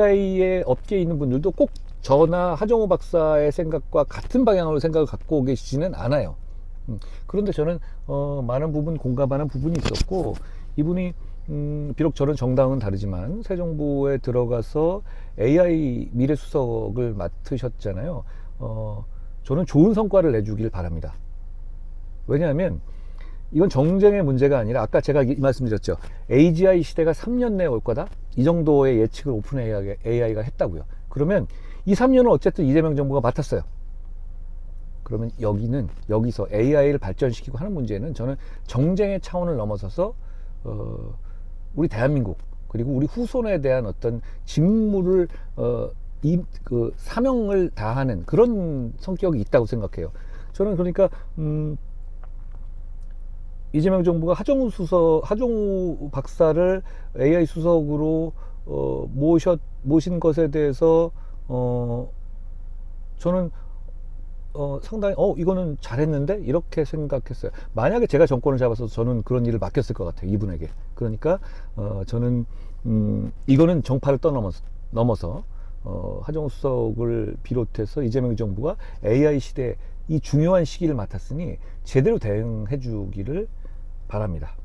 AI의 업계에 있는 분들도 꼭 저나 하정우 박사의 생각과 같은 방향으로 생각을 갖고 계시지는 않아요. 음, 그런데 저는 어, 많은 부분 공감하는 부분이 있었고 이분이 음, 비록 저는 정당은 다르지만 새 정부에 들어가서 AI 미래 수석을 맡으셨잖아요. 어, 저는 좋은 성과를 내주길 바랍니다. 왜냐하면 이건 정쟁의 문제가 아니라 아까 제가 이 말씀드렸죠. AGI 시대가 3년 내에 올 거다. 이 정도의 예측을 오픈 AI가, AI가 했다고요. 그러면 이 3년은 어쨌든 이재명 정부가 맡았어요. 그러면 여기는 여기서 AI를 발전시키고 하는 문제는 저는 정쟁의 차원을 넘어서서 어, 우리 대한민국 그리고 우리 후손에 대한 어떤 직무를 어, 이, 그 사명을 다하는 그런 성격이 있다고 생각해요. 저는 그러니까 음, 이재명 정부가 하정우 수석, 하정우 박사를 AI 수석으로 어, 모셨 모신 것에 대해서 어, 저는 어, 상당히 어 이거는 잘했는데 이렇게 생각했어요. 만약에 제가 정권을 잡아서 저는 그런 일을 맡겼을 것 같아요 이분에게. 그러니까 어, 저는 음, 이거는 정파를 떠넘어서 넘어서 어, 하정우 수석을 비롯해서 이재명 정부가 AI 시대 이 중요한 시기를 맡았으니 제대로 대응해 주기를 바랍니다.